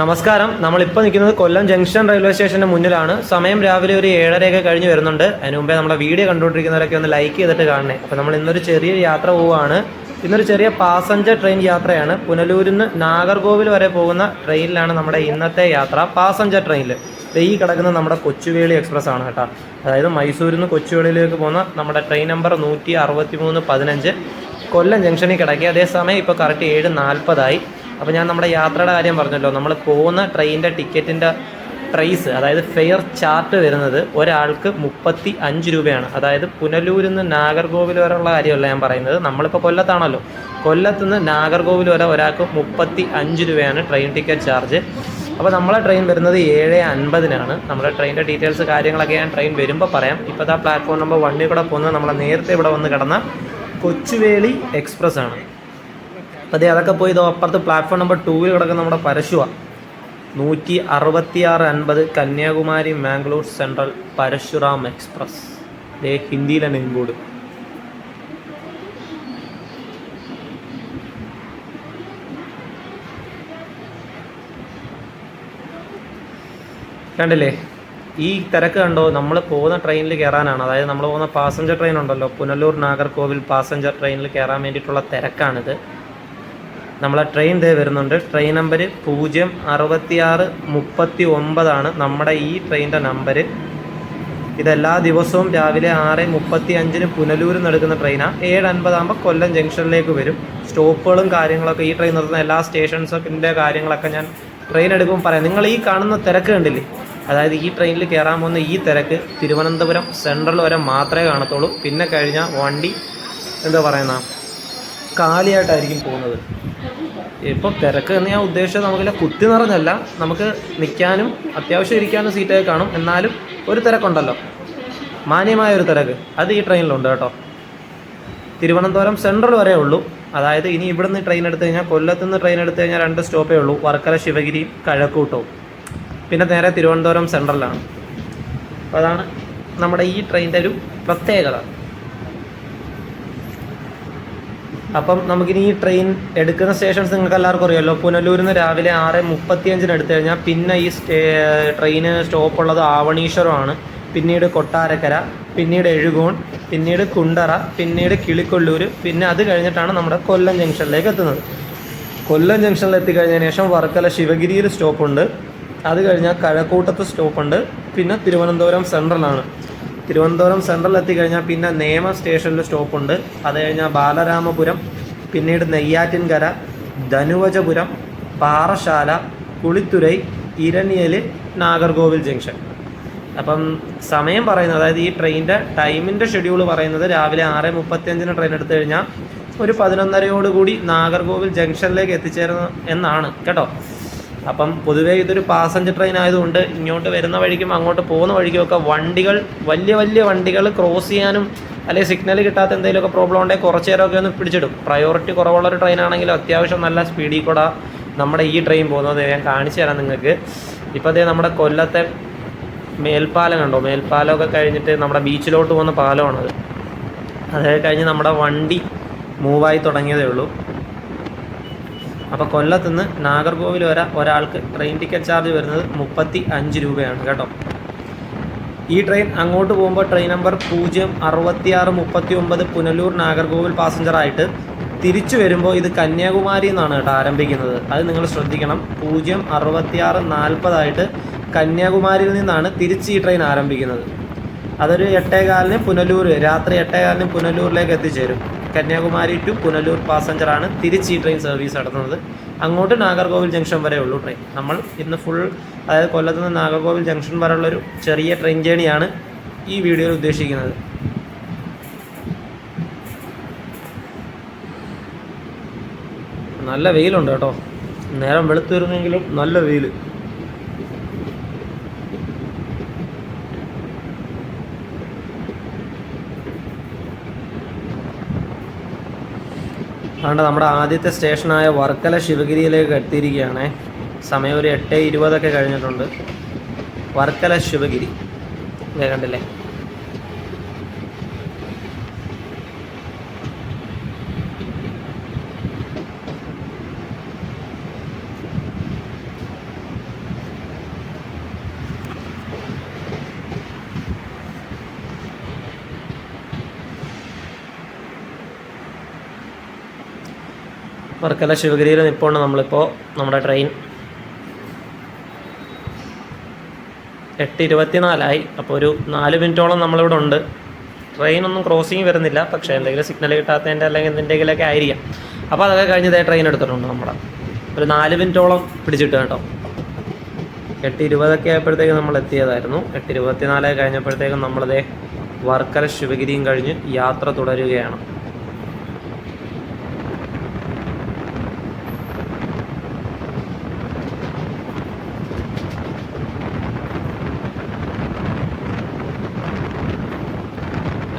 നമസ്കാരം. നമ്മളിപ്പോൾ നിൽക്കുന്നത് കൊല്ലം ജംഗ്ഷൻ റെയിൽവേ സ്റ്റേഷന്റെ മുന്നിലാണ്. സമയം രാവിലെ ഒരു ഏഴരയൊക്കെ കഴിഞ്ഞ് വരുന്നുണ്ട്. അതിന് മുമ്പേ നമ്മുടെ വീഡിയോ കണ്ടുകൊണ്ടിരിക്കുന്നവരൊക്കെ ഒന്ന് ലൈക്ക് ചെയ്തിട്ട് കാണണേ. അപ്പോൾ നമ്മൾ ഇന്നൊരു ചെറിയ യാത്ര പോവുകയാണ്. ഇന്നൊരു ചെറിയ പാസഞ്ചർ ട്രെയിൻ യാത്രയാണ്. പുനലൂരിൽ നിന്ന് നാഗർകോവിൽ വരെ പോകുന്ന ട്രെയിനിലാണ് നമ്മുടെ ഇന്നത്തെ യാത്ര. പാസഞ്ചർ ട്രെയിനിൽ ഈ കിടക്കുന്ന നമ്മുടെ കൊച്ചുവേളി എക്സ്പ്രസ് ആണ് കേട്ടോ. അതായത് മൈസൂരിൽ നിന്ന് കൊച്ചുവേളിയിലേക്ക് പോകുന്ന നമ്മുടെ ട്രെയിൻ നമ്പർ നൂറ്റി അറുപത്തി മൂന്ന് പതിനഞ്ച്. കൊല്ലം ജംഗ്ഷനിൽ കിടക്കി അതേസമയം ഇപ്പോൾ കറക്റ്റ് ഏഴ് നാൽപ്പതായി. അപ്പോൾ ഞാൻ നമ്മുടെ യാത്രയുടെ കാര്യം പറഞ്ഞല്ലോ. നമ്മൾ പോകുന്ന ട്രെയിനിന്റെ ടിക്കറ്റിന്റെ പ്രൈസ് അതായത് ഫെയർ ചാർട്ട് വരുന്നത് ഒരാൾക്ക് മുപ്പത്തി അഞ്ച് രൂപയാണ്. അതായത് പുനലൂരിൽ നിന്ന് നാഗർകോവിൽ വരെയുള്ള കാര്യമല്ല ഞാൻ പറയുന്നത്. നമ്മളിപ്പോൾ കൊല്ലത്താണല്ലോ. കൊല്ലത്ത് നിന്ന് നാഗർകോവിൽ വരെ ഒരാൾക്ക് മുപ്പത്തി അഞ്ച് രൂപയാണ് ട്രെയിൻ ടിക്കറ്റ് ചാർജ് അപ്പോൾ നമ്മളെ ട്രെയിൻ വരുന്നത് ഏഴ് അൻപതിനാണ്. നമ്മുടെ ട്രെയിനിന്റെ ഡീറ്റെയിൽസ് കാര്യങ്ങളൊക്കെ ഞാൻ ട്രെയിൻ വരുമ്പോൾ പറയാം. ഇപ്പോൾ ആ പ്ലാറ്റ്ഫോം നമ്പർ വണ്ണിൽ കൂടെ പോകുന്നത് നമ്മളെ നേരത്തെ ഇവിടെ വന്ന് കിടന്ന കൊച്ചുവേളി എക്സ്പ്രസ് ആണ്. അപ്പോൾ അതേ അതൊക്കെ പോയി ഇത് അപ്പുറത്ത് പ്ലാറ്റ്ഫോം നമ്പർ ടൂവിൽ കിടക്കുന്ന നമ്മുടെ പരശുവ. നൂറ്റി അറുപത്തിയാറ് അൻപത് കന്യാകുമാരി മാംഗ്ലൂർ സെൻട്രൽ പരശുറാം എക്സ്പ്രസ്. ദേ ഹിന്ദിയിലാണ് ഇൻക്ലൂഡ്. കണ്ടില്ലേ? ഈ തിരക്ക് കണ്ടോ? നമ്മൾ പോകുന്ന ട്രെയിനിൽ കയറാനാണ് അതായത് നമ്മൾ പോകുന്ന പാസഞ്ചർ ട്രെയിൻ ഉണ്ടല്ലോ. പുനലൂർ നാഗർകോവിൽ പാസഞ്ചർ ട്രെയിനിൽ കയറാൻ വേണ്ടിയിട്ടുള്ള തിരക്കാണിത്. നമ്മളെ ട്രെയിൻ ദേ വരുന്നുണ്ട്. ട്രെയിൻ നമ്പർ പൂജ്യം അറുപത്തിയാറ് മുപ്പത്തി ഒമ്പതാണ് നമ്മുടെ ഈ ട്രെയിനിന്റെ നമ്പർ ഇതെല്ലാ ദിവസവും രാവിലെ ആറ് മുപ്പത്തി അഞ്ചിന് പുനലൂരിൽ നിന്ന് എടുക്കുന്ന ട്രെയിനാണ് ഏഴ് അൻപതാകുമ്പോൾ കൊല്ലം ജംഗ്ഷനിലേക്ക് വരും. സ്റ്റോപ്പുകളും കാര്യങ്ങളൊക്കെ ഈ ട്രെയിൻ നിർത്തുന്ന എല്ലാ സ്റ്റേഷൻസിന്റെ കാര്യങ്ങളൊക്കെ ഞാൻ ട്രെയിൻ എടുക്കുമ്പോൾ പറയാം. നിങ്ങൾ ഈ കാണുന്ന തിരക്ക് കണ്ടില്ലേ? അതായത് ഈ ട്രെയിനിൽ കയറാൻ പോകുന്ന ഈ തിരക്ക് തിരുവനന്തപുരം സെൻട്രൽ വരെ മാത്രമേ കാണത്തുള്ളൂ. പിന്നെ കഴിഞ്ഞാൽ വണ്ടി എന്താ പറയുന്ന? കാലിയായിട്ടായിരിക്കും പോകുന്നത്. ഇപ്പം തിരക്ക് എന്ന് ഞാൻ ഉദ്ദേശിച്ചത് നമുക്കില്ല കുത്തി നിറഞ്ഞല്ല നമുക്ക് നിൽക്കാനും അത്യാവശ്യം ഇരിക്കാനും സീറ്റൊക്കെ കാണും. എന്നാലും ഒരു തിരക്കുണ്ടല്ലോ. മാന്യമായ ഒരു തിരക്ക്. അത് ഈ ട്രെയിനിലുണ്ട് കേട്ടോ. തിരുവനന്തപുരം സെൻട്രൽ വരെ ഉള്ളൂ. അതായത് ഇനി ഇവിടുന്ന് ട്രെയിൻ എടുത്തു കഴിഞ്ഞാൽ കൊല്ലത്ത് നിന്ന് ട്രെയിൻ എടുത്തു കഴിഞ്ഞാൽ രണ്ട് സ്റ്റോപ്പേ ഉള്ളൂ. വർക്കല ശിവഗിരിയും കഴക്കൂട്ടവും. പിന്നെ നേരെ തിരുവനന്തപുരം സെൻട്രലാണ്. അപ്പോൾ അതാണ് നമ്മുടെ ഈ ട്രെയിനിന്റെ ഒരു പ്രത്യേകത. അപ്പം നമുക്കിനി ഈ ട്രെയിൻ എടുക്കുന്ന സ്റ്റേഷൻസ് നിങ്ങൾക്ക് എല്ലാവർക്കും അറിയാമല്ലോ പുനലൂരിൽ നിന്ന് രാവിലെ ആറ് മുപ്പത്തിയഞ്ചിന് എടുത്തു കഴിഞ്ഞാൽ പിന്നെ ഈ ട്രെയിന് സ്റ്റോപ്പ് ഉള്ളത് ആവണീശ്വരമാണ്. പിന്നീട് കൊട്ടാരക്കര പിന്നീട് എഴുകോൺ പിന്നീട് കുണ്ടറ പിന്നീട് കിളിക്കൊല്ലൂർ പിന്നെ അത് കഴിഞ്ഞിട്ടാണ് നമ്മുടെ കൊല്ലം ജംഗ്ഷനിലേക്ക് എത്തുന്നത്. കൊല്ലം ജംഗ്ഷനിൽ എത്തിക്കഴിഞ്ഞതിന് ശേഷം വർക്കല ശിവഗിരിയിൽ സ്റ്റോപ്പുണ്ട് അത് കഴിഞ്ഞാൽ കഴക്കൂട്ടത്ത് സ്റ്റോപ്പുണ്ട് പിന്നെ തിരുവനന്തപുരം സെൻട്രലാണ് തിരുവനന്തപുരം സെൻട്രൽ എത്തിക്കഴിഞ്ഞാൽ പിന്നെ നേമ സ്റ്റേഷനിൽ സ്റ്റോപ്പുണ്ട്. അത് കഴിഞ്ഞാൽ ബാലരാമപുരം പിന്നീട് നെയ്യാറ്റിൻകര ധനുവജപുരം പാറശാല കുളിത്തുരൈ ഇരണിയൽ നാഗർകോവിൽ ജംഗ്ഷൻ. അപ്പം സമയം പറയുന്നത് അതായത് ഈ ട്രെയിനിന്റെ ടൈമിന്റെ ഷെഡ്യൂൾ പറയുന്നത് രാവിലെ ആറ് മുപ്പത്തിയഞ്ചിന് ട്രെയിൻ എടുത്തു കഴിഞ്ഞാൽ ഒരു പതിനൊന്നരയോടുകൂടി നാഗർകോവിൽ ജംഗ്ഷനിലേക്ക് എത്തിച്ചേരുന്ന എന്നാണ്. കേട്ടോ? അപ്പം പൊതുവേ ഇതൊരു പാസഞ്ചർ ട്രെയിൻ ആയതുകൊണ്ട് ഇങ്ങോട്ട് വരുന്ന വഴിക്കും അങ്ങോട്ട് പോകുന്ന വഴിക്കുമൊക്കെ വണ്ടികൾ വലിയ വലിയ വണ്ടികൾ ക്രോസ് ചെയ്യാനും അല്ലെങ്കിൽ സിഗ്നൽ കിട്ടാത്ത എന്തെങ്കിലുമൊക്കെ പ്രോബ്ലം ഉണ്ടെങ്കിൽ കുറച്ച് നേരമൊക്കെ ഒന്ന് പിടിച്ചിടും. പ്രയോറിറ്റി കുറവുള്ളൊരു ട്രെയിൻ ആണെങ്കിലും അത്യാവശ്യം നല്ല സ്പീഡിൽ കൂടെ നമ്മുടെ ഈ ട്രെയിൻ പോകുന്നത് ഞാൻ കാണിച്ചു തരാം നിങ്ങൾക്ക്. ഇപ്പോൾ അതേ നമ്മുടെ കൊല്ലത്തെ മേൽപ്പാലം കണ്ടോ? മേൽപ്പാലമൊക്കെ കഴിഞ്ഞിട്ട് നമ്മുടെ ബീച്ചിലോട്ട് പോകുന്ന പാലമാണത്. അതൊക്കെ കഴിഞ്ഞ് നമ്മുടെ വണ്ടി മൂവായി തുടങ്ങിയതേ ഉള്ളൂ. അപ്പോൾ കൊല്ലത്തുനിന്ന് നാഗർകോവിൽ വരെ ഒരാൾക്ക് ട്രെയിൻ ടിക്കറ്റ് ചാർജ് വരുന്നത് മുപ്പത്തി അഞ്ച് രൂപയാണ് കേട്ടോ. ഈ ട്രെയിൻ അങ്ങോട്ട് പോകുമ്പോൾ ട്രെയിൻ നമ്പർ പൂജ്യം അറുപത്തിയാറ് മുപ്പത്തി ഒമ്പത് പുനലൂർ നാഗർകോവിൽ പാസഞ്ചറായിട്ട് തിരിച്ചു വരുമ്പോൾ ഇത് കന്യാകുമാരി എന്നാണ് കേട്ടോ ആരംഭിക്കുന്നത്. അത് നിങ്ങൾ ശ്രദ്ധിക്കണം. പൂജ്യം അറുപത്തിയാറ് നാൽപ്പതായിട്ട് കന്യാകുമാരിയിൽ നിന്നാണ് തിരിച്ച് ഈ ട്രെയിൻ ആരംഭിക്കുന്നത്. അതൊരു എട്ടേകാലിന് പുനലൂർ രാത്രി എട്ടേകാലിന് പുനലൂരിലേക്ക് എത്തിച്ചേരും. കന്യാകുമാരി ടു പുനലൂർ പാസഞ്ചറാണ് തിരിച്ച് ഈ ട്രെയിൻ സർവീസ് നടത്തുന്നത്. അങ്ങോട്ട് നാഗർകോവിൽ ജംഗ്ഷൻ വരെ ഉള്ളൂ ട്രെയിൻ നമ്മൾ ഇന്ന് ഫുൾ അതായത് കൊല്ലത്ത് നിന്ന് നാഗർകോവിൽ ജംഗ്ഷൻ വരെയുള്ളൊരു ചെറിയ ട്രെയിൻ ജേണിയാണ് ഈ വീഡിയോയിൽ ഉദ്ദേശിക്കുന്നത്. നല്ല വെയിലുണ്ട് കേട്ടോ. നേരം വെളുത്തു വരുന്നെങ്കിലും നല്ല വെയിൽ അതുകൊണ്ട് നമ്മുടെ ആദ്യത്തെ സ്റ്റേഷനായ വർക്കല ശിവഗിരിയിലേക്ക് എത്തിയിരിക്കുകയാണ്. സമയം ഒരു എട്ട് ഇരുപതൊക്കെ കഴിഞ്ഞിട്ടുണ്ട്. വർക്കല ശിവഗിരി. കണ്ടില്ലേ? വർക്കല ശിവഗിരിയിൽ നിൽപ്പുണ്ട് നമ്മളിപ്പോൾ നമ്മുടെ ട്രെയിൻ എട്ട് ഇരുപത്തിനാലായി അപ്പോൾ ഒരു നാല് മിനിറ്റോളം നമ്മളിവിടെ ഉണ്ട്. ട്രെയിൻ ഒന്നും ക്രോസിങ് വരുന്നില്ല. പക്ഷേ എന്തെങ്കിലും സിഗ്നൽ കിട്ടാത്തതിന്റെ അല്ലെങ്കിൽ എന്തിന്റെങ്കിലൊക്കെ ആയിരിക്കാം. അപ്പോൾ അതൊക്കെ കഴിഞ്ഞ് ഇതേ ട്രെയിൻ എടുത്തിട്ടുണ്ട് നമ്മുടെ. ഒരു നാല് മിനിറ്റോളം പിടിച്ചിട്ട് കേട്ടോ. എട്ട് ഇരുപതൊക്കെ ആയപ്പോഴത്തേക്കും നമ്മൾ എത്തിയതായിരുന്നു. എട്ട് ഇരുപത്തിനാല് കഴിഞ്ഞപ്പോഴത്തേക്കും നമ്മളിതേ വർക്കല ശിവഗിരിയും കഴിഞ്ഞ് യാത്ര തുടരുകയാണ്.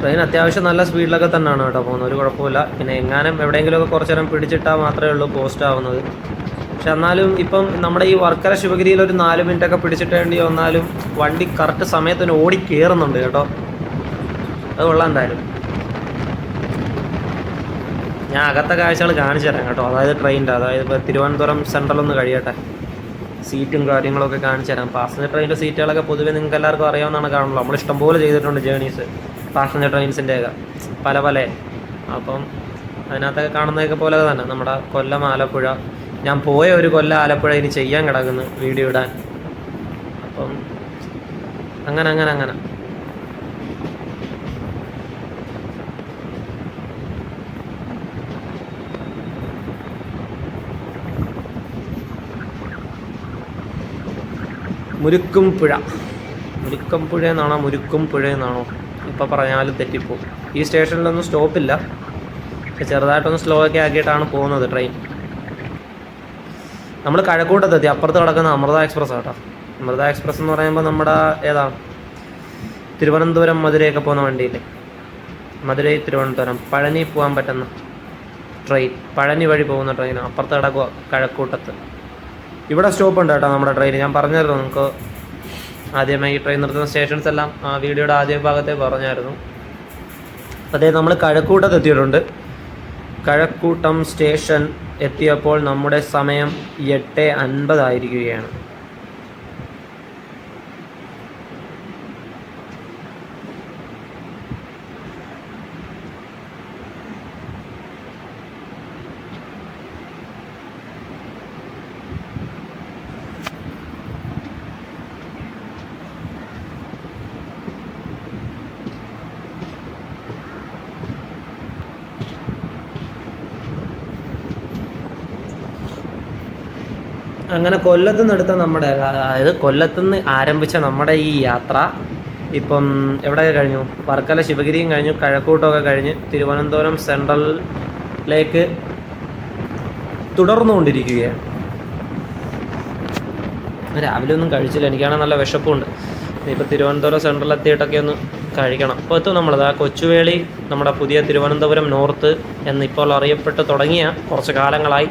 ട്രെയിൻ അത്യാവശ്യം നല്ല സ്പീഡിലൊക്കെ തന്നെയാണ് കേട്ടോ പോകുന്നത്. ഒരു കുഴപ്പമില്ല പിന്നെ എങ്ങാനും എവിടെയെങ്കിലുമൊക്കെ കുറച്ച് നേരം പിടിച്ചിട്ടാൽ മാത്രമേ ഉള്ളൂ പോസ്റ്റ് ആവുന്നത്. പക്ഷെ എന്നാലും ഇപ്പം നമ്മുടെ ഈ വർക്കര ശിവഗിരിയിൽ ഒരു നാല് മിനിറ്റ് ഒക്കെ പിടിച്ചിട്ടേണ്ടി വന്നാലും വണ്ടി കറക്റ്റ് സമയത്തിന് ഓടി കയറുന്നുണ്ട് കേട്ടോ. അത് കൊള്ളാം എന്തായാലും. ഞാൻ അകത്തെ കാഴ്ചകൾ കാണിച്ചു തരാം കേട്ടോ. അതായത് ട്രെയിനിന്റെ അതായത് ഇപ്പോൾ തിരുവനന്തപുരം സെൻട്രൽ ഒന്ന് കഴിയട്ടെ. സീറ്റും കാര്യങ്ങളൊക്കെ കാണിച്ചു തരാം. പാസഞ്ചർ ട്രെയിനിന്റെ സീറ്റുകളൊക്കെ പൊതുവേ നിങ്ങൾക്ക് എല്ലാവർക്കും അറിയാവുന്നതാണ് കാണുള്ളൂ നമ്മൾ ഇഷ്ടംപോലെ ചെയ്തിട്ടുണ്ട് ജേണീസ് പാസഞ്ചർ ഒക്കെ പല പല. അപ്പം അതിനകത്തൊക്കെ കാണുന്നതൊക്കെ പോലെ തന്നെ. നമ്മുടെ കൊല്ലം ആലപ്പുഴ. ഞാൻ പോയ ഒരു കൊല്ലം ആലപ്പുഴ ഇനി ചെയ്യാൻ കിടക്കുന്നു വീഡിയോ ഇടാൻ. അപ്പം അങ്ങനെ അങ്ങനെ അങ്ങനെ. മുരുക്കും പുഴ മുരുക്കം പുഴ എന്നാണോ മുരുക്കും പുഴ എന്നാണോ ഇപ്പോൾ പറഞ്ഞാലും തെറ്റിപ്പോവും. ഈ സ്റ്റേഷനിലൊന്നും സ്റ്റോപ്പില്ല. ചെറുതായിട്ടൊന്ന് സ്ലോ ഒക്കെ ആക്കിയിട്ടാണ് പോകുന്നത് ട്രെയിൻ നമ്മൾ കഴക്കൂട്ടത്തെത്തി അപ്പുറത്ത് കിടക്കുന്ന അമൃത എക്സ്പ്രസ് ആട്ടോ. അമൃത എക്സ്പ്രസ് എന്ന് പറയുമ്പോൾ നമ്മുടെ ഏതാ? തിരുവനന്തപുരം മധുരയൊക്കെ പോകുന്ന വണ്ടിയില്ലേ? മധുരൈ തിരുവനന്തപുരം. പഴനി പോകാൻ പറ്റുന്ന ട്രെയിൻ പഴനി വഴി പോകുന്ന ട്രെയിൻ അപ്പുറത്ത് കിടക്കുക കഴക്കൂട്ടത്ത്. ഇവിടെ സ്റ്റോപ്പ് ഉണ്ട് കേട്ടോ നമ്മുടെ ട്രെയിൻ ഞാൻ പറഞ്ഞായിരുന്നു നമുക്ക് ആദ്യമായി ഈ ട്രെയിൻ നിർത്തുന്ന സ്റ്റേഷൻസ് എല്ലാം ആ വീഡിയോയുടെ ആദ്യ ഭാഗത്തെ പറഞ്ഞായിരുന്നു. അതേ നമ്മൾ കഴക്കൂട്ടത്ത് എത്തിയിട്ടുണ്ട്. കഴക്കൂട്ടം സ്റ്റേഷൻ എത്തിയപ്പോൾ നമ്മുടെ സമയം എട്ട് അൻപതായിരിക്കുകയാണ് അങ്ങനെ കൊല്ലത്ത് നിന്നെടുത്ത നമ്മുടെ അതായത് കൊല്ലത്തുനിന്ന് ആരംഭിച്ച നമ്മുടെ ഈ യാത്ര ഇപ്പം എവിടെ കഴിഞ്ഞു? വർക്കല ശിവഗിരിയും കഴിഞ്ഞു കഴക്കൂട്ടമൊക്കെ കഴിഞ്ഞ് തിരുവനന്തപുരം സെൻട്രലിലേക്ക് തുടർന്നുകൊണ്ടിരിക്കുകയാണ്. രാവിലെ ഒന്നും കഴിച്ചില്ല എനിക്കാണെങ്കിൽ നല്ല വിശപ്പുണ്ട്. ഇപ്പോൾ തിരുവനന്തപുരം സെൻട്രൽ എത്തിയിട്ടൊക്കെ ഒന്ന് കഴിക്കണം. അപ്പോൾ എത്തും നമ്മളത് ആ കൊച്ചുവേളി നമ്മുടെ പുതിയ തിരുവനന്തപുരം നോർത്ത് എന്നിപ്പോൾ അറിയപ്പെട്ട് തുടങ്ങിയ കുറച്ച് കാലങ്ങളായി.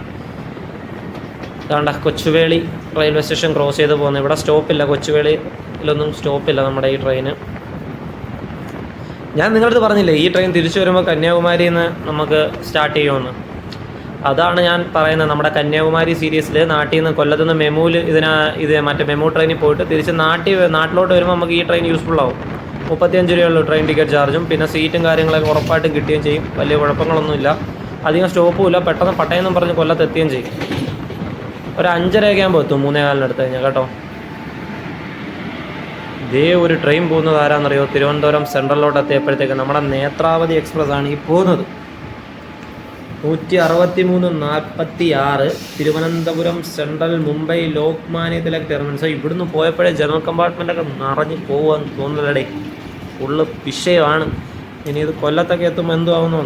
അതുകൊണ്ട് കൊച്ചുവേളി റെയിൽവേ സ്റ്റേഷൻ ക്രോസ് ചെയ്ത് പോകുന്നത്. ഇവിടെ സ്റ്റോപ്പില്ല കൊച്ചുവേളിയിലൊന്നും സ്റ്റോപ്പില്ല നമ്മുടെ ഈ ട്രെയിന്. ഞാൻ നിങ്ങളടുത്ത് പറഞ്ഞില്ലേ ഈ ട്രെയിൻ തിരിച്ചു വരുമ്പോൾ കന്യാകുമാരിയിൽ നിന്ന് നമുക്ക് സ്റ്റാർട്ട് ചെയ്യുമെന്ന്. അതാണ് ഞാൻ പറയുന്നത്. നമ്മുടെ കന്യാകുമാരി സീരീസിൽ നാട്ടിൽ നിന്ന് കൊല്ലത്ത് നിന്ന് മെമുവിൽ ഇതിനാ ഇത് മറ്റേ മെമു ട്രെയിനിൽ പോയിട്ട് തിരിച്ച് നാട്ടിൽ നാട്ടിലോട്ട് വരുമ്പോൾ നമുക്ക് ഈ ട്രെയിൻ യൂസ്ഫുൾ ആവും. മുപ്പത്തിയഞ്ച് രൂപയുള്ളൂ ട്രെയിൻ ടിക്കറ്റ് ചാർജും. പിന്നെ സീറ്റും കാര്യങ്ങളൊക്കെ ഉറപ്പായിട്ടും കിട്ടുകയും ചെയ്യും. വലിയ കുഴപ്പങ്ങളൊന്നുമില്ല. അധികം സ്റ്റോപ്പും ഇല്ല. പെട്ടെന്ന് പട്ടയെന്നും പറഞ്ഞ് കൊല്ലത്ത് എത്തുകയും ചെയ്യും. ഒരു അഞ്ചരയൊക്കെ ആകുമ്പോൾ എത്തും മൂന്നേ കാലിന് അടുത്ത് കഴിഞ്ഞാൽ കേട്ടോ. ഇതേ ഒരു ട്രെയിൻ പോകുന്നത് ആരാന്നറിയോ? തിരുവനന്തപുരം സെൻട്രലിലോട്ട് എത്തിയപ്പോഴത്തേക്ക് നമ്മുടെ നേത്രാവതി എക്സ്പ്രസ് ആണ് ഈ പോകുന്നത്. നൂറ്റി അറുപത്തി മൂന്ന് നാൽപ്പത്തി ആറ് തിരുവനന്തപുരം സെൻട്രൽ മുംബൈ ലോക്മാന്യ തിലക് ടെർമിനൽസ് ഇവിടുന്ന് പോയപ്പോഴേ ജനറൽ കമ്പാർട്ട്മെന്റ് ഒക്കെ നിറഞ്ഞ് പോവാന്ന് തോന്നുന്നില്ലടേ ഫുള്ള് വിഷയമാണ്. ഇനി ഇത് കൊല്ലത്തൊക്കെ എത്തുമ്പോൾ എന്തുവാകുന്നു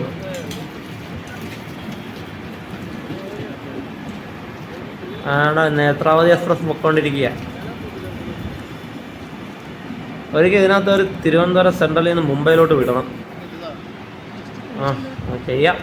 ആണ് നേത്രാവതി എക്സ്പ്രസ് പൊക്കോണ്ടിരിക്കുക? ഒരിക്കൽ ഇതിനകത്ത് ഒരു തിരുവനന്തപുരം സെൻട്രലിൽ നിന്ന് മുംബൈയിലോട്ട് വിടണം. ആ ചെയ്യാം.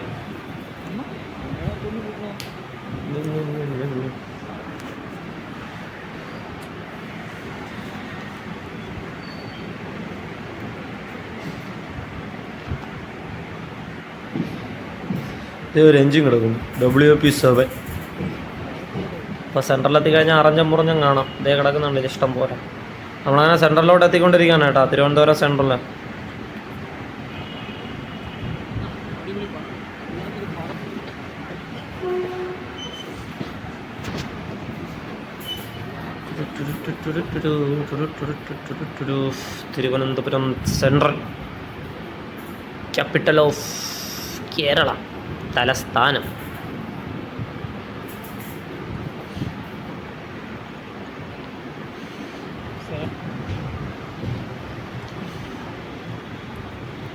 ഇത് ഒരു എഞ്ചിൻ കിടക്കുന്നു. ഡബ്ല്യു പി സെവൻ അപ്പോൾ സെന്ററിലെത്തി കഴിഞ്ഞാൽ അറഞ്ഞം മുറിഞ്ഞും കാണാം. ഇതേ കിടക്കുന്നുണ്ട് ഇഷ്ടം പോലെ. നമ്മളങ്ങനെ സെന്ററിലോട്ട് എത്തിക്കൊണ്ടിരിക്കുകയാണ് കേട്ടോ തിരുവനന്തപുരം സെന്ററിൽ Thiruvananthapuram central capital of Kerala തലസ്ഥാനം.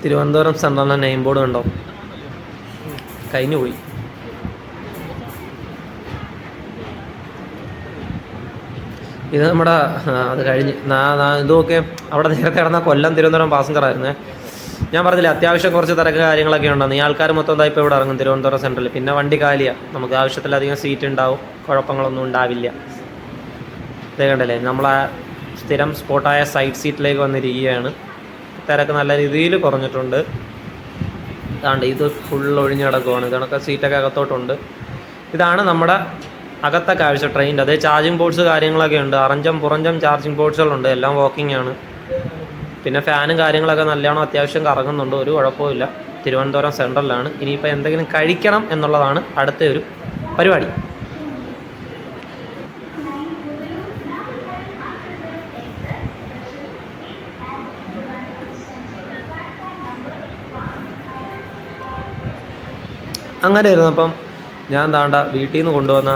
തിരുവനന്തപുരം സെൻട്രലിന്റെ നെയിം ബോർഡ് കണ്ടോ? കഴിഞ്ഞു പോയി. ഇത് നമ്മുടെ അത് കഴിഞ്ഞ് ഇതൊക്കെ അവിടെ നേരത്തെ നടന്ന കൊല്ലം തിരുവനന്തപുരം പാസഞ്ചർ ആയിരുന്നേ. ഞാൻ പറഞ്ഞില്ല അത്യാവശ്യം കുറച്ച് തിരക്ക് കാര്യങ്ങളൊക്കെ ഉണ്ടാകും ഈ ആൾക്കാർ മൊത്തം ഇതായി ഇപ്പോൾ ഇവിടെ ഇറങ്ങും തിരുവനന്തപുരം സെൻട്രലിൽ പിന്നെ വണ്ടി കാലിയാണ് നമുക്ക് ആവശ്യത്തിലധികം സീറ്റ് ഉണ്ടാവും. കുഴപ്പങ്ങളൊന്നും ഉണ്ടാവില്ല. ഇതേ കണ്ടല്ലേ നമ്മളാ സ്ഥിരം സ്പോട്ടായ സൈഡ് സീറ്റിലേക്ക് വന്നിരിക്കുകയാണ്. തിരക്ക് നല്ല രീതിയിൽ കുറഞ്ഞിട്ടുണ്ട്. ഇതാണ്ട് ഇത് ഫുൾ ഒഴിഞ്ഞ് കിടക്കുവാണ്. ഇതൊക്കെ സീറ്റൊക്കെ അകത്തോട്ടുണ്ട്. ഇതാണ് നമ്മുടെ അകത്തെ കാഴ്ച ട്രെയിനിന്റെ അതേ ചാർജിങ് ബോർഡ്സ് കാര്യങ്ങളൊക്കെ ഉണ്ട്. അറഞ്ചം പുറഞ്ചം ചാർജിങ് ബോർഡ്സുകളുണ്ട് എല്ലാം വോക്കിംഗ് ആണ്. പിന്നെ ഫാനും കാര്യങ്ങളൊക്കെ നല്ലോണം അത്യാവശ്യം കറങ്ങുന്നുണ്ട്. ഒരു കുഴപ്പമില്ല തിരുവനന്തപുരം സെൻട്രലിലാണ് ഇനിയിപ്പോൾ എന്തെങ്കിലും കഴിക്കണം എന്നുള്ളതാണ് അടുത്ത ഒരു പരിപാടി. അങ്ങനെ ഇരുന്നപ്പം ഞാൻ താണ്ട വീട്ടിൽ നിന്ന് കൊണ്ടുവന്ന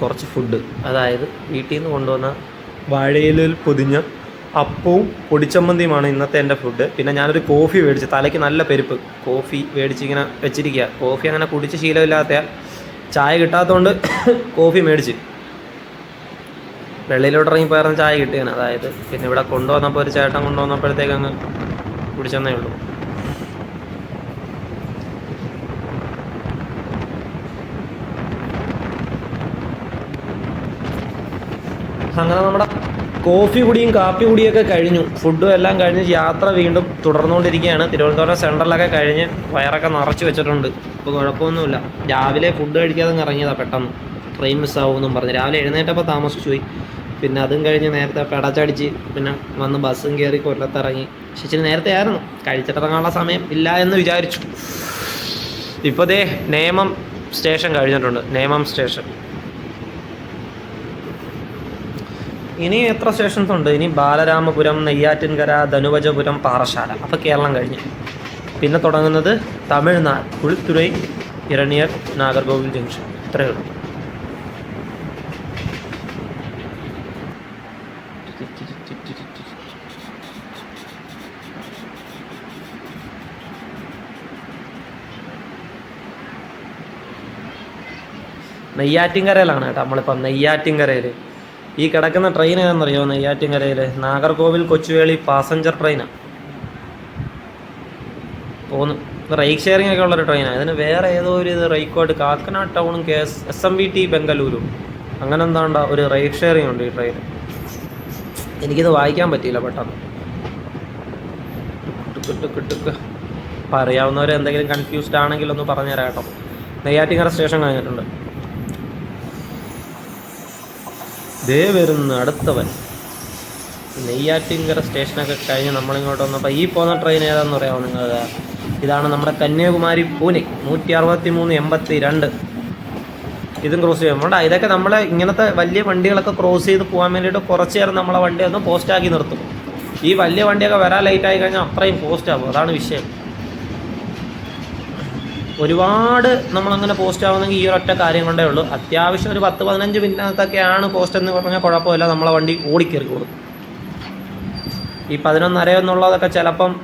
കുറച്ച് ഫുഡ് അതായത് വീട്ടിൽ നിന്ന് കൊണ്ടുവന്ന വാഴയിലിൽ പൊതിഞ്ഞ അപ്പവും പൊടിച്ചമ്മന്തിയുമാണ് ഇന്നത്തെ എന്റെ ഫുഡ് പിന്നെ ഞാനൊരു കോഫി മേടിച്ച് തലയ്ക്ക് നല്ല പെരുപ്പ്. കോഫി മേടിച്ച് ഇങ്ങനെ വെച്ചിരിക്കുക കോഫി അങ്ങനെ കുടിച്ച് ശീലമില്ലാത്ത ചായ കിട്ടാത്തതുകൊണ്ട് കോഫി മേടിച്ച്. വെള്ളയിലോട്ട് ഇറങ്ങി പോയിരുന്ന ചായ കിട്ടിയാണ് അതായത് പിന്നെ ഇവിടെ കൊണ്ടുവന്നപ്പോൾ ഒരു ചേട്ടൻ കൊണ്ടുവന്നപ്പോഴത്തേക്ക് അങ്ങ് കുടിച്ചെന്നേ ഉള്ളൂ. അങ്ങനെ നമ്മുടെ കോഫി കുടിയും കാപ്പി കുടിയൊക്കെ കഴിഞ്ഞു. ഫുഡും എല്ലാം കഴിഞ്ഞ് യാത്ര വീണ്ടും തുടർന്നുകൊണ്ടിരിക്കുകയാണ്. തിരുവനന്തപുരം സെൻട്രലൊക്കെ കഴിഞ്ഞ് വയറൊക്കെ നിറച്ച് വെച്ചിട്ടുണ്ട്. ഇപ്പോൾ കുഴപ്പമൊന്നുമില്ല. രാവിലെ ഫുഡ് കഴിക്കാതെ ഇറങ്ങിയതാണ് പെട്ടെന്ന്. ട്രെയിൻ മിസ്സാവുമെന്നും പറഞ്ഞ്. രാവിലെ എഴുന്നേറ്റപ്പോൾ താമസിച്ചു പോയി. പിന്നെ അതും കഴിഞ്ഞ് നേരത്തെ പെടച്ചടിച്ച് പിന്നെ വന്ന് ബസ്സും കയറി കൊല്ലത്തിറങ്ങി. പക്ഷെ നേരത്തെ ആയിരുന്നു. കഴിച്ചിട്ടിറങ്ങാനുള്ള സമയം ഇല്ല എന്ന് വിചാരിച്ചു. ഇപ്പോൾ ദേ നേമം സ്റ്റേഷൻ കഴിഞ്ഞിട്ടുണ്ട്. നേമം സ്റ്റേഷൻ ഇനി എത്ര സ്റ്റേഷൻസ് ഉണ്ട്? ഇനി ബാലരാമപുരം നെയ്യാറ്റിൻകര ധനുവജപുരം പാറശാല അപ്പോൾ കേരളം കഴിഞ്ഞു. പിന്നെ തുടങ്ങുന്നത് തമിഴ്നാട് കുളിത്തുറൈ ഇരണിയർ നാഗർകോവിൽ ജംഗ്ഷൻ. ഇത്രയേ ഉള്ളൂ. നെയ്യാറ്റിൻകരയിലാണ് കേട്ടോ നമ്മളിപ്പം നെയ്യാറ്റിൻകരയിൽ ഈ കിടക്കുന്ന ട്രെയിൻ ഏതെന്നറിയോ നെയ്യാറ്റിൻകരയിൽ നാഗർകോവിൽ കൊച്ചുവേളി പാസഞ്ചർ ട്രെയിനാണ് പോന്നു റൈക്ക് ഷെയറിംഗ് ഒക്കെ ഉള്ളൊരു ട്രെയിനാണ് ഇതിന് വേറെ ഏതോ ഒരു ഇത് റൈക്കോട്ട് Kakkanad ടൗണും K S S M B T Bengaluru. അങ്ങനെ എന്താണ്ട ഒരു റൈക്ക് ഷെയറിംഗ് ഉണ്ട് ഈ ട്രെയിൻ എനിക്കിത് വായിക്കാൻ പറ്റിയില്ല പെട്ടെന്ന്. ടുക്ക് ടുക്ക് ടുക്ക് അപ്പം അറിയാവുന്നവർ എന്തെങ്കിലും കൺഫ്യൂസ്ഡ് ആണെങ്കിൽ ഒന്ന് പറഞ്ഞുതരാം കേട്ടോ. നെയ്യാറ്റിങ്ങര സ്റ്റേഷൻ കഴിഞ്ഞിട്ടുണ്ട്. ദേ വരുന്നു അടുത്തവൻ. നെയ്യാറ്റിങ്കര സ്റ്റേഷനൊക്കെ കഴിഞ്ഞ് നമ്മളിങ്ങോട്ട് വന്നപ്പോൾ ഈ പോകുന്ന ട്രെയിൻ ഏതാണെന്ന് പറയാമോ നിങ്ങൾ ഇതാണ് നമ്മുടെ കന്യാകുമാരി പൂനെ നൂറ്റി അറുപത്തി മൂന്ന് എൺപത്തി രണ്ട് ഇതും ക്രോസ് വേണ്ട ഇതൊക്കെ നമ്മളെ ഇങ്ങനത്തെ വലിയ വണ്ടികളൊക്കെ ക്രോസ് ചെയ്ത് പോകാൻ വേണ്ടിയിട്ട് കുറച്ച് നേരം നമ്മളെ വണ്ടി ഒന്ന് പോസ്റ്റാക്കി നിർത്തും. ഈ വലിയ വണ്ടിയൊക്കെ വരാൻ ലേറ്റ് ആയി കഴിഞ്ഞാൽ അത്രയും പോസ്റ്റാകും അതാണ് വിഷയം. ഒരുപാട് നമ്മളങ്ങനെ പോസ്റ്റ് ആവുന്നെങ്കിൽ ഈ ഒരൊറ്റ കാര്യം കൊണ്ടേ ഉള്ളൂ. അത്യാവശ്യം ഒരു പത്ത് പതിനഞ്ച് മിനിറ്റിനകത്തൊക്കെയാണ് പോസ്റ്റ് എന്ന് പറഞ്ഞാൽ കുഴപ്പമില്ല. നമ്മളെ വണ്ടി ഓടിക്കേറിക്കോളും. ഈ പതിനൊന്നര എന്നുള്ളതൊക്കെ ചിലപ്പം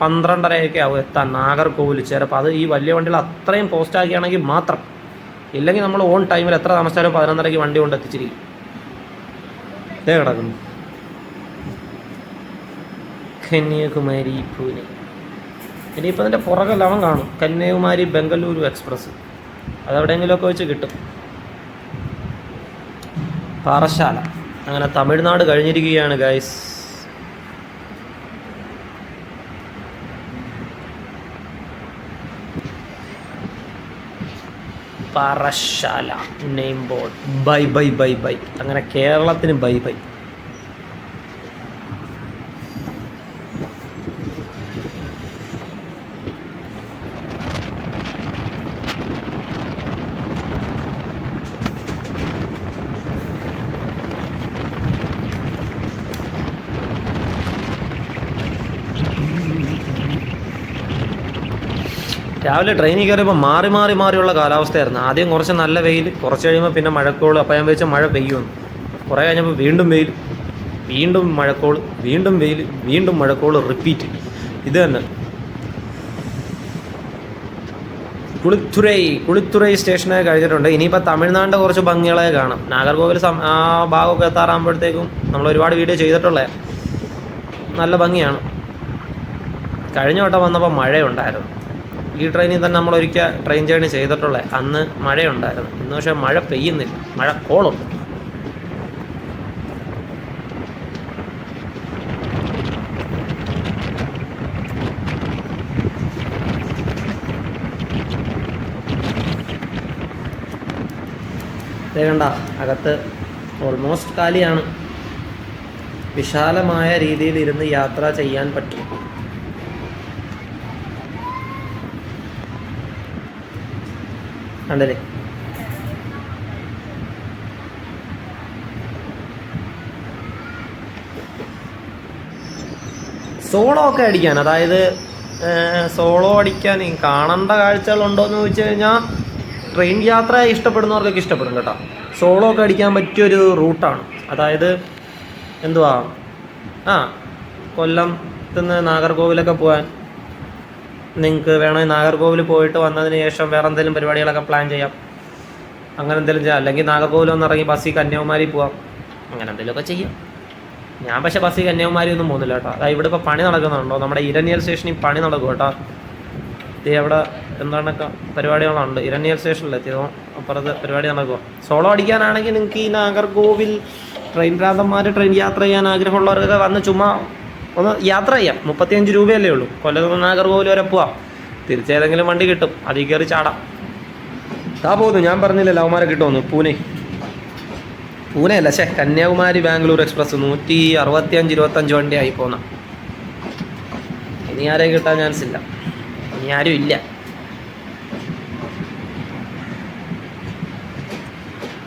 പന്ത്രണ്ടരയൊക്കെ ആവും എത്താൻ. നാഗർകോവിൽ ചിലപ്പോൾ അത് ഈ വലിയ വണ്ടികൾ അത്രയും പോസ്റ്റ് ആക്കിയാണെങ്കിൽ മാത്രം. ഇല്ലെങ്കിൽ നമ്മൾ ഓൺ ടൈമിൽ എത്ര താമസിച്ചാലും പതിനൊന്നരയ്ക്ക് വണ്ടി കൊണ്ട് എത്തിച്ചിരിക്കും. ഇതേ കിടക്കുന്നു. കന്യാകുമാരി പൂനെ. ഇനിയിപ്പോൾ അതിന്റെ പുറകെ അവൻ കാണും. കന്യാകുമാരി ബംഗളൂരു എക്സ്പ്രസ്. അതെവിടെയെങ്കിലുമൊക്കെ വെച്ച് കിട്ടും. പാറശാല അങ്ങനെ തമിഴ്നാട് കഴിഞ്ഞിരിക്കുകയാണ് guys Parassala name board bye bye bye bye. അങ്ങനെ കേരളത്തിന് ബൈ ബൈ. രാവിലെ ട്രെയിനിൽ കയറിയപ്പോൾ മാറി മാറി മാറിയുള്ള കാലാവസ്ഥയായിരുന്നു. ആദ്യം കുറച്ച് നല്ല വെയിൽ കുറച്ച് കഴിയുമ്പോൾ പിന്നെ മഴക്കോൾ അപ്പം ഞാൻ വെച്ച മഴ പെയ്യുമെന്ന് കുറേ കഴിഞ്ഞപ്പോൾ വീണ്ടും വെയിൽ വീണ്ടും മഴക്കോൾ വീണ്ടും വെയിൽ വീണ്ടും മഴക്കോൾ റിപ്പീറ്റ് ഇത് തന്നെ. കുളിത്തുറൈ കുളിത്തുറൈ സ്റ്റേഷനെ കഴിഞ്ഞിട്ടുണ്ട്. ഇനിയിപ്പോൾ തമിഴ്നാടിന്റെ കുറച്ച് ഭംഗികളെ കാണാം. നാഗർകോവിൽ ആ ഭാഗമൊക്കെ എത്താറാകുമ്പോഴത്തേക്കും നമ്മൾ ഒരുപാട് വീഡിയോ ചെയ്തിട്ടുള്ള നല്ല ഭംഗിയാണ്. കഴിഞ്ഞ വട്ടം വന്നപ്പോൾ മഴയുണ്ടായിരുന്നു. ഈ ട്രെയിനിൽ തന്നെ നമ്മൾ ഒരിക്കൽ ട്രെയിൻ ജേണി ചെയ്തിട്ടുള്ള അന്ന് മഴയുണ്ടായിരുന്നു. ഇന്ന് പക്ഷേ മഴ പെയ്യുന്നില്ല. മഴ കോളുണ്ട്. കണ്ട അകത്ത് ഓൾമോസ്റ്റ് കാലിയാണ്. വിശാലമായ രീതിയിൽ ഇരുന്ന് യാത്ര ചെയ്യാൻ പറ്റും. കണ്ടില്ലേ? സോളോ ഒക്കെ അടിക്കാൻ അതായത് സോളോ അടിക്കാൻ കാണേണ്ട കാഴ്ചകളുണ്ടോ എന്ന് ചോദിച്ചു കഴിഞ്ഞാൽ ട്രെയിൻ യാത്ര ഇഷ്ടപ്പെടുന്നവർക്കൊക്കെ ഇഷ്ടപ്പെടും കേട്ടോ. സോളോ ഒക്കെ അടിക്കാൻ പറ്റിയൊരു റൂട്ടാണ്. അതായത് എന്തുവാ? ആ കൊല്ലം നിന്ന് നാഗർകോവിലൊക്കെ പോകാൻ നിങ്ങൾക്ക് വേണമെങ്കിൽ നാഗർകോവിൽ പോയിട്ട് വന്നതിന് ശേഷം വേറെ എന്തെങ്കിലും പരിപാടികളൊക്കെ പ്ലാൻ ചെയ്യാം. അങ്ങനെ എന്തെങ്കിലും ചെയ്യാം. അല്ലെങ്കിൽ നാഗർകോവിൽ ഒന്ന് ബസ്സിൽ കന്യാകുമാരി പോവാം. അങ്ങനെ എന്തെങ്കിലുമൊക്കെ ചെയ്യാം. ഞാൻ പക്ഷേ ബസ്സിൽ കന്യാകുമാരി ഒന്നും പോകുന്നില്ല കേട്ടോ. അതായത് ഇവിടെ ഇപ്പോൾ പണി നടക്കുന്നുണ്ടോ? നമ്മുടെ ഇരനിയൽ സ്റ്റേഷനിൽ പണി നടക്കും കേട്ടോ? ഇത് അവിടെ എന്താണൊക്കെ പരിപാടികളുണ്ട് ഇരനിയൽ സ്റ്റേഷനിലെത്തിയതോ അപ്പുറത്ത് പരിപാടി നടക്കുമോ സോളോ അടിക്കാനാണെങ്കിൽ നിങ്ങൾക്ക് ഈ നാഗർകോവിൽ ട്രെയിൻ ഭ്രാന്തന്മാർ ട്രെയിൻ യാത്ര ചെയ്യാൻ ആഗ്രഹമുള്ളവരൊക്കെ വന്ന് ചുമ്മാ ഒന്ന് യാത്ര ചെയ്യാം. മുപ്പത്തിയഞ്ച് രൂപയല്ലേ ഉള്ളൂ. കൊല്ലത്ത് നാഗർകോവിൽ വരെ പോവാം. തിരിച്ചേതെങ്കിലും വണ്ടി കിട്ടും. അതിൽ കയറി ചാടാം. താ പോകുന്നു ഞാൻ പറഞ്ഞില്ലല്ലോ അവന്മാരെ കിട്ടുമെന്ന്. പൂനെ. പൂനെ അല്ല ശേ കന്യാകുമാരി ബാംഗ്ലൂർ എക്സ്പ്രസ്. നൂറ്റി അറുപത്തിയഞ്ച് ഇരുപത്തഞ്ച് വണ്ടി ആയി പോന്ന ഇനി ആരെയും കിട്ടാൻ ചാൻസ് ഇല്ല. ഇനി ആരും ഇല്ല.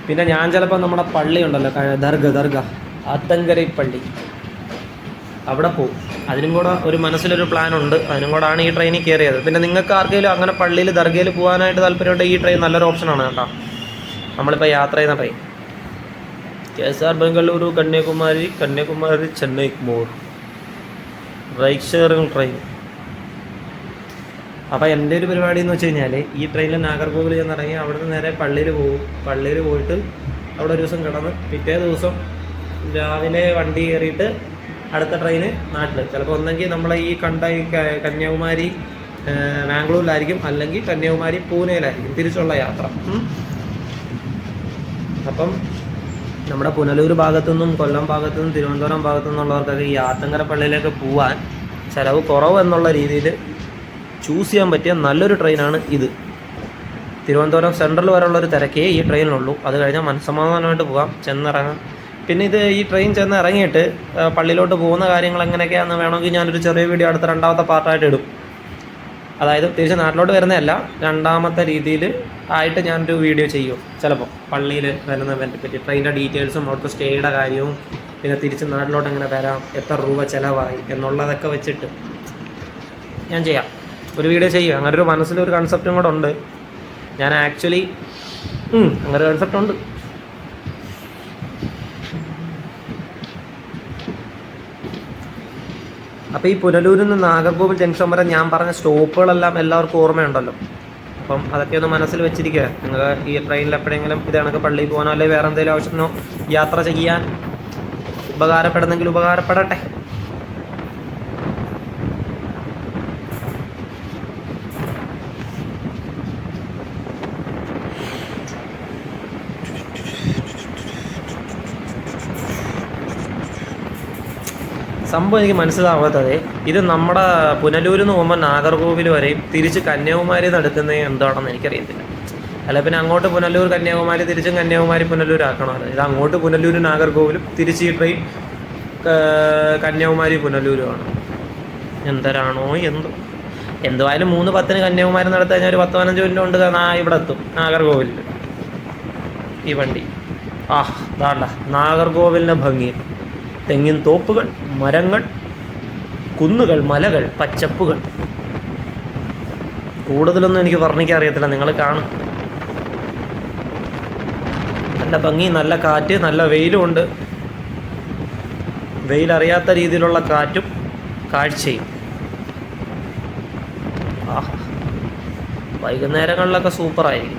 പിന്നെ ഞാൻ ചിലപ്പോൾ നമ്മുടെ പള്ളി ഉണ്ടല്ലോ ദർഗ ദർഗ. അത്തങ്കരൈ പള്ളി അവിടെ പോകും അതിനും കൂടെ ഒരു മനസ്സിലൊരു പ്ലാൻ ഉണ്ട്. അതിനും കൂടാണ് ഈ ട്രെയിനിൽ കയറിയത്. പിന്നെ നിങ്ങൾക്ക് ആർക്കെങ്കിലും അങ്ങനെ പള്ളിയിൽ ദർഗയിൽ പോകാനായിട്ട് താല്പര്യമുണ്ട് ഈ ട്രെയിൻ നല്ലൊരു ഓപ്ഷനാണ് കേട്ടോ. നമ്മളിപ്പോൾ യാത്ര ചെയ്യുന്ന train K S R Bengaluru Kanyakumari Kanyakumari Chennai more right sharing train അപ്പോൾ എന്റെ ഒരു പരിപാടി എന്ന് വെച്ച് കഴിഞ്ഞാൽ ഈ ട്രെയിനിൽ നാഗർകോവിൽ ചെന്നിറങ്ങി അവിടുന്ന് നേരെ പള്ളിയിൽ പോകും പള്ളിയിൽ പോയിട്ട് അവിടെ ഒരു ദിവസം കിടന്ന് പിറ്റേ ദിവസം രാവിലെ വണ്ടി കയറിയിട്ട് അടുത്ത ട്രെയിന് നാട്ടിൽ ചിലപ്പോൾ ഒന്നെങ്കിൽ നമ്മളെ ഈ കണ്ട ഈ കന്യാകുമാരി മാംഗ്ലൂരിലായിരിക്കും. അല്ലെങ്കിൽ കന്യാകുമാരി പൂനെയിലായിരിക്കും. തിരിച്ചുള്ള യാത്ര. അപ്പം നമ്മുടെ പുനലൂർ ഭാഗത്തുനിന്നും കൊല്ലം ഭാഗത്തുനിന്നും തിരുവനന്തപുരം ഭാഗത്തു നിന്നുള്ളവർക്കൊക്കെ ഈ ആത്തങ്കര പള്ളിയിലേക്ക് പോവാൻ ചിലവ് കുറവ് എന്നുള്ള രീതിയിൽ ചൂസ് ചെയ്യാൻ പറ്റിയ നല്ലൊരു ട്രെയിനാണ് ഇത്. തിരുവനന്തപുരം സെൻട്രൽ വരെയുള്ള ഒരു തിരക്കേ ഈ ട്രെയിനിനുള്ളൂ അത് കഴിഞ്ഞാൽ മനസ്സമാധാനമായിട്ട് പോകാം. ചെന്നിറങ്ങാം. പിന്നെ ഇത് ഈ ട്രെയിൻ ചെന്ന് ഇറങ്ങിയിട്ട് പള്ളിയിലോട്ട് പോകുന്ന കാര്യങ്ങൾ എങ്ങനെയൊക്കെയാണെന്ന് വേണമെങ്കിൽ ഞാനൊരു ചെറിയ വീഡിയോ അടുത്ത രണ്ടാമത്തെ പാർട്ടായിട്ട് ഇടും. അതായത് തിരിച്ച് നാട്ടിലോട്ട് വരുന്നതല്ല രണ്ടാമത്തെ രീതിയിൽ ആയിട്ട് ഞാനൊരു വീഡിയോ ചെയ്യും. ചിലപ്പോൾ പള്ളിയിൽ വരുന്നതിനെ പറ്റി ട്രെയിനിന്റെ ഡീറ്റെയിൽസും അവിടുത്തെ സ്റ്റേയുടെ കാര്യവും പിന്നെ തിരിച്ച് നാട്ടിലോട്ട് എങ്ങനെ വരാം എത്ര രൂപ ചിലവായി എന്നുള്ളതൊക്കെ വെച്ചിട്ട് ഞാൻ ചെയ്യാം. ഒരു വീഡിയോ ചെയ്യും. അങ്ങനെ ഒരു മനസ്സിലൊരു കൺസെപ്റ്റും കൂടെ ഉണ്ട്. ഞാൻ ആക്ച്വലി അങ്ങനെ ഒരു കൺസെപ്റ്റ് ഉണ്ട്. അപ്പോൾ ഈ പുനലൂരിൽ നിന്ന് നാഗർകോവിൽ ജംഗ്ഷൻ വരെ ഞാൻ പറഞ്ഞ സ്റ്റോപ്പുകളെല്ലാം എല്ലാവർക്കും ഓർമ്മയുണ്ടല്ലോ. അപ്പം അതൊക്കെ ഒന്ന് മനസ്സിൽ വെച്ചിരിക്കുക. നിങ്ങൾ ഈ ട്രെയിനിൽ എപ്പോഴെങ്കിലും ഇത് കണക്ക് പള്ളിയിൽ പോകാനോ അല്ലെങ്കിൽ വേറെ എന്തെങ്കിലും ആവശ്യത്തിനോ യാത്ര ചെയ്യാൻ ഉപകാരപ്പെടുന്നെങ്കിൽ ഉപകാരപ്പെടട്ടെ. സംഭവം എനിക്ക് മനസ്സിലാവാത്തത് ഇത് നമ്മുടെ പുനലൂരിൽ നിന്ന് പോകുമ്പോൾ നാഗർകോവിൽ വരെയും തിരിച്ച് കന്യാകുമാരി നടക്കുന്നത് എന്താണെന്ന് എനിക്കറിയത്തില്ല. അല്ല പിന്നെ അങ്ങോട്ട് പുനലൂർ കന്യാകുമാരി തിരിച്ചും കന്യാകുമാരി പുനലൂർ ആക്കണമല്ലോ ഇത് അങ്ങോട്ട് പുനലൂർ നാഗർകോവിലും തിരിച്ച് ഈ ട്രെയിൻ കന്യാകുമാരി പുനലൂരുമാണ്. എന്തരാണോ എന്തോ? എന്തുവായാലും മൂന്ന് പത്തിന് കന്യാകുമാരി നടത്തി കഴിഞ്ഞാൽ ഒരു പത്ത് പതിനഞ്ച് മിനിറ്റ് കൊണ്ട് ഇവിടെ എത്തും നാഗർകോവിലിൽ ഈ വണ്ടി. ആ ദാണ്ട നാഗർകോവിലിന്റെ ഭംഗി. തെങ്ങിൻ തോപ്പുകൾ മരങ്ങൾ കുന്നുകൾ മലകൾ പച്ചപ്പുകൾ. കൂടുതലൊന്നും എനിക്ക് വർണിക്കാൻ അറിയത്തില്ല. നിങ്ങൾ കാണും. നല്ല ഭംഗി നല്ല കാറ്റ് നല്ല വെയിലുമുണ്ട് വെയിലറിയാത്ത രീതിയിലുള്ള കാറ്റും കാഴ്ചയും. ആഹ്. വൈകുന്നേരങ്ങളിലൊക്കെ സൂപ്പറായിരിക്കും.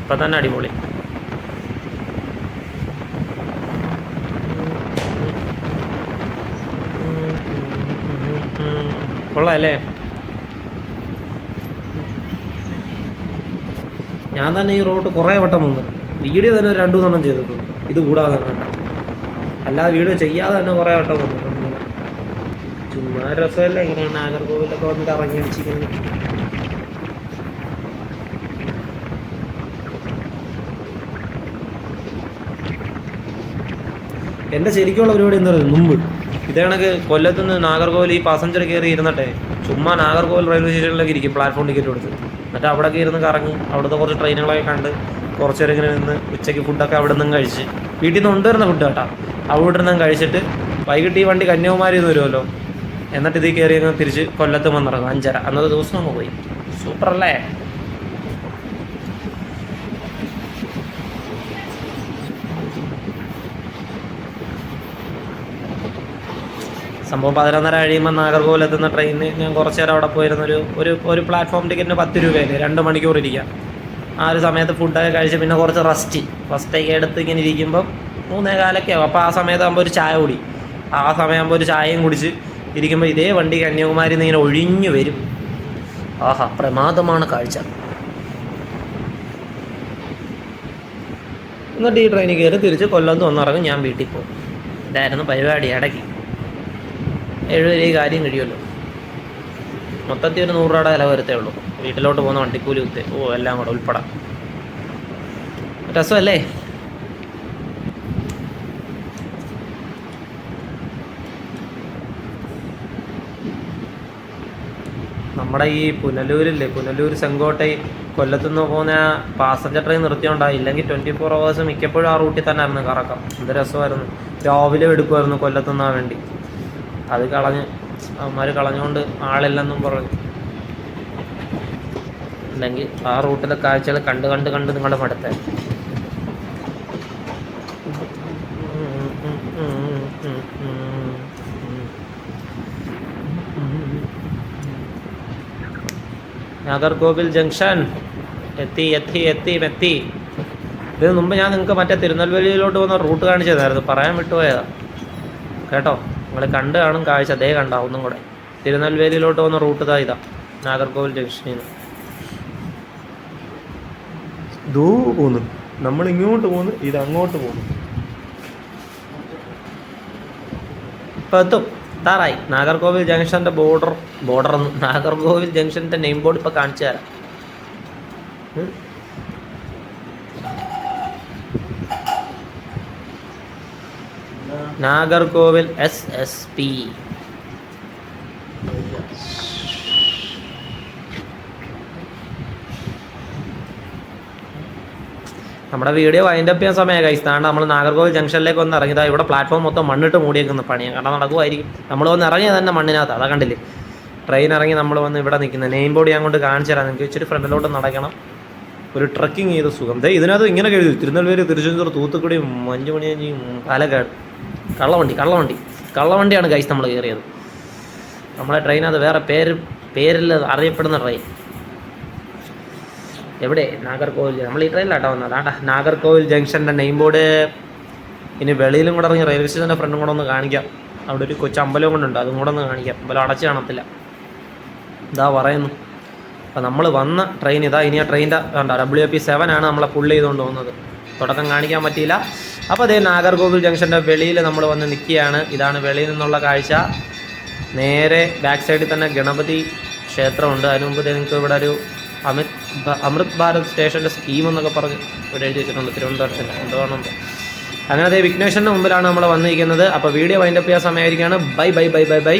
ഇപ്പം തന്നെ അടിപൊളി. കൊള്ളാല്ലേ ഞാൻ തന്നെ ഈ റോഡ് കുറേ വട്ടം വന്നു. വീഡിയോ തന്നെ രണ്ടു മൂന്നെണ്ണം ചെയ്തിട്ടുണ്ട് ഇത് കൂടാതെ അല്ലാതെ വീഡിയോ ചെയ്യാതെ തന്നെ കുറേ വട്ടം വന്നിട്ടുണ്ട് ചുമ്മാ രസമല്ല ഇങ്ങനെ നാഗർകോവിലൊക്കെ വന്നിട്ട് ഇറങ്ങി അടിച്ചിരിക്കുന്നത്. എന്റെ ശരിക്കുള്ള പരിപാടി എന്താ പറയുക? മുമ്പ് ഇതേ കണക്ക് കൊല്ലത്ത് നിന്ന് നാഗർകോവിൽ ഈ പാസഞ്ചർ കയറി ഇരുന്നട്ടെ ചുമ്മാ നാഗർകോവിൽ റെയിൽവേ സ്റ്റേഷനിലേക്ക് ഇരിക്കും പ്ലാറ്റ്ഫോം ടിക്കറ്റ് കൊടുത്ത്. എന്നിട്ട് അവിടെ ഇരുന്ന് കറങ്ങി. അവിടുത്തെ കുറച്ച് ട്രെയിനുകളൊക്കെ കണ്ട് കുറച്ച് നേരം ഇങ്ങനെ നിന്ന് ഉച്ചയ്ക്ക് ഫുഡൊക്കെ അവിടെ നിന്നും കഴിച്ച് വീട്ടിൽ നിന്ന് കൊണ്ടുവരുന്ന ഫുഡ് കേട്ടാ. അവിടെ നിന്നും കഴിച്ചിട്ട് വൈകിട്ട് ഈ വണ്ടി കന്യാകുമാരി നിന്ന് വരുമല്ലോ. എന്നിട്ട് ഇതിൽ കയറി തിരിച്ച് കൊല്ലത്ത് വന്നിറങ്ങും അഞ്ചര. അന്നത്തെ ദിവസം അങ്ങ് പോയി. സൂപ്പർ അല്ലേ സംഭവം പതിനൊന്നര കഴിയുമ്പോൾ നാഗർകോവിൽ എത്തുന്ന ട്രെയിനിന് ഞാൻ കുറച്ച് നേരം അവിടെ പോയിരുന്നൊരു ഒരു ഒരു പ്ലാറ്റ്ഫോം ടിക്കറ്റിന് പത്ത് രൂപയല്ലേ? രണ്ട് മണിക്കൂർ ഇരിക്കാം. ആ ഒരു സമയത്ത് ഫുഡൊക്കെ കഴിച്ച് പിന്നെ കുറച്ച് റെസ്റ്റ് ഒക്കെ എടുത്ത് ഇങ്ങനെ ഇരിക്കുമ്പം മൂന്നേ കാലൊക്കെ ആവും. അപ്പോൾ ആ സമയത്താകുമ്പോൾ ഒരു ചായ കുടി. ആ സമയമാകുമ്പോൾ ഒരു ചായയും കുടിച്ച് ഇരിക്കുമ്പോൾ ഇതേ വണ്ടി കന്യാകുമാരി ഇങ്ങനെ ഒഴിഞ്ഞു വരും. ആഹാ പ്രമാദമാണ് കാഴ്ച. എന്നിട്ട് ഈ ട്രെയിനിൽ കയറി തിരിച്ച് കൊല്ലത്ത് വന്നിറങ്ങും ഞാൻ വീട്ടിൽ പോകും. ഇതായിരുന്നു പരിപാടി ഇടയ്ക്ക് എഴുപത് കാര്യം കഴിയുമല്ലോ. മൊത്തത്തിൽ ഒരു നൂറ് രൂപയുടെ വില വരത്തേ ഉള്ളൂ. വീട്ടിലോട്ട് പോകുന്ന വണ്ടിക്കൂലി കുത്തി. ഓ എല്ലാം കൂടെ ഉൾപ്പെടാം. രസമല്ലേ? നമ്മുടെ ഈ പുനലൂരില്ലേ? പുനലൂർ ചെങ്കോട്ടை കൊല്ലത്തുനിന്ന് പോകുന്ന പാസഞ്ചർ ട്രെയിൻ നിർത്തിയോണ്ടായി ഇല്ലെങ്കിൽ ട്വന്റി ഫോർ അവേഴ്സ് മിക്കപ്പോഴും ആ റൂട്ടിൽ തന്നെ ആയിരുന്നു കറക്കം. എന്ത് രസമായിരുന്നു. രാവിലെ എടുക്കുമായിരുന്നു കൊല്ലത്തുനിന്നാ വേണ്ടി. അത് കളഞ്ഞ് അവന്മാർ കളഞ്ഞുകൊണ്ട് ആളില്ലെന്നും പറഞ്ഞു. അല്ലെങ്കിൽ ആ റൂട്ടിലെ കാഴ്ചകൾ കണ്ട് കണ്ട് കണ്ട് നിങ്ങളുടെ മടുത്ത. നാഗർകോവിൽ ജംഗ്ഷൻ. എത്തി എത്തി എത്തി എത്തി ഇതിന് മുമ്പ് ഞാൻ നിങ്ങൾക്ക് മറ്റേ തിരുനെൽവേലിയിലോട്ട് വന്ന റൂട്ട് കാണിച്ചു തന്നായിരുന്നു പറയാൻ വിട്ടുപോയതാ. കേട്ടോ? നിങ്ങൾ കണ്ട് കാണും കാഴ്ച അതേ കണ്ട ഒന്നും കൂടെ. തിരുനെൽവേലിയിലോട്ട് പോകുന്ന റൂട്ട് ഇതാ ഇതാ നാഗർകോവിൽ ജംഗ്ഷനിൽ നിന്ന്. ദൂ പോന്നു. നമ്മൾ ഇങ്ങോട്ട് പോന്നു ഇത് അങ്ങോട്ട് പോന്നു. ഇപ്പം എത്തും. എത്താറായി നാഗർകോവിൽ ജംഗ്ഷന്റെ ബോർഡർ ബോർഡർ നാഗർകോവിൽ ജംഗ്ഷന്റെ നെയിം ബോർഡ് ഇപ്പോൾ കാണിച്ചു തരാം. Nagercoil S S P. നമ്മുടെ വീഡിയോ വൈൻഡ് അപ്പ് ചെയ്യാൻ സമയം കൈസ് താണ്ട് നമ്മൾ നാഗർകോവിൽ ജംഗ്ഷനിലേക്ക് ഒന്ന് ഇറങ്ങിയതാണ് ഇവിടെ പ്ലാറ്റ്ഫോം മൊത്തം മണ്ണിട്ട് മൂടിയേക്കുന്ന പണിയാണ് കാരണം നടക്കുമായിരിക്കും. നമ്മൾ വന്ന് ഇറങ്ങിയത് തന്നെ മണ്ണിനകത്ത്. അതാ കണ്ടില്ലേ? ട്രെയിൻ ഇറങ്ങി നമ്മൾ വന്ന് ഇവിടെ നിൽക്കുന്നത് നെയിം ബോർഡ് ഞാൻ കൊണ്ട് കാണിച്ചു തരാം. നിങ്ങൾക്ക് ഇച്ചിരി ഫ്രണ്ടിലോട്ട് നടക്കണം. ഒരു ട്രക്കിംഗ് ചെയ്ത സുഖം. ദേ ഇതിനകത്ത് ഇങ്ങനെ എഴുതി തിരുനെൽവേലി തിരുച്ചെന്തൂർ തൂത്തുക്കുടി മഞ്ചുമണിയഞ്ചി പാലക്കാട്. കള്ളവണ്ടി കള്ളവണ്ടി. കള്ളവണ്ടിയാണ് കൈസ് നമ്മൾ കയറിയത്. നമ്മളെ ട്രെയിനത് വേറെ പേര് പേരിൽ അറിയപ്പെടുന്ന ട്രെയിൻ എവിടെ? നാഗർകോവിൽ. നമ്മൾ ഈ ട്രെയിനിലാട്ടോ വന്നത്. ആട്ടാ നാഗർകോവിൽ ജംഗ്ഷന്റെ നെയിം ബോർഡ് ഇനി വെളിയിലും കൂടെ ഇറങ്ങി റെയിൽവേ സ്റ്റേഷന്റെ ഫ്രണ്ടും കൂടെ ഒന്ന് കാണിക്കാം. അവിടെ ഒരു കൊച്ചു അമ്പലവും കൊണ്ടുണ്ട് അതും കൂടെ ഒന്ന് കാണിക്കാം. അമ്പലം അടച്ച് കാണത്തില്ല. ഇതാ പറയുന്നു. അപ്പോൾ നമ്മൾ വന്ന ട്രെയിൻ ഇതാ. ഇനി ആ ട്രെയിനിന്റെ ഡബ്ല്യു ഡബ്ല്യു പി സെവൻ ആണ് നമ്മളെ പുള്ള് ചെയ്തുകൊണ്ട് പോകുന്നത്. തുടക്കം കാണിക്കാൻ പറ്റിയില്ല. അപ്പോൾ അതേ നാഗർകോവിൽ ജംഗ്ഷന്റെ വെളിയിൽ നമ്മൾ വന്ന് നിൽക്കുകയാണ് ഇതാണ് വെളിയിൽ നിന്നുള്ള കാഴ്ച. നേരെ ബാക്ക് സൈഡിൽ തന്നെ ഗണപതി ക്ഷേത്രമുണ്ട്. അതിനു മുമ്പ് നിങ്ങൾക്ക് ഇവിടെ ഒരു അമിത് അമൃത് ഭാരത് സ്റ്റേഷന്റെ സ്കീം എന്നൊക്കെ പറഞ്ഞ് ഇവിടെ എഴുതി വെച്ചിട്ടുണ്ട് തിരുവനന്തപുരത്തിന്റെ എന്തുവാണോ അങ്ങനെ അതേ വിഘ്നേശ്വരന്റെ മുമ്പിലാണ് നമ്മൾ വന്നിരിക്കുന്നത്. അപ്പോൾ വീഡിയോ വൈൻഡപ്പ് ചെയ്യാൻ സമയമായിരിക്കുകയാണ്. Bye bye bye bye bye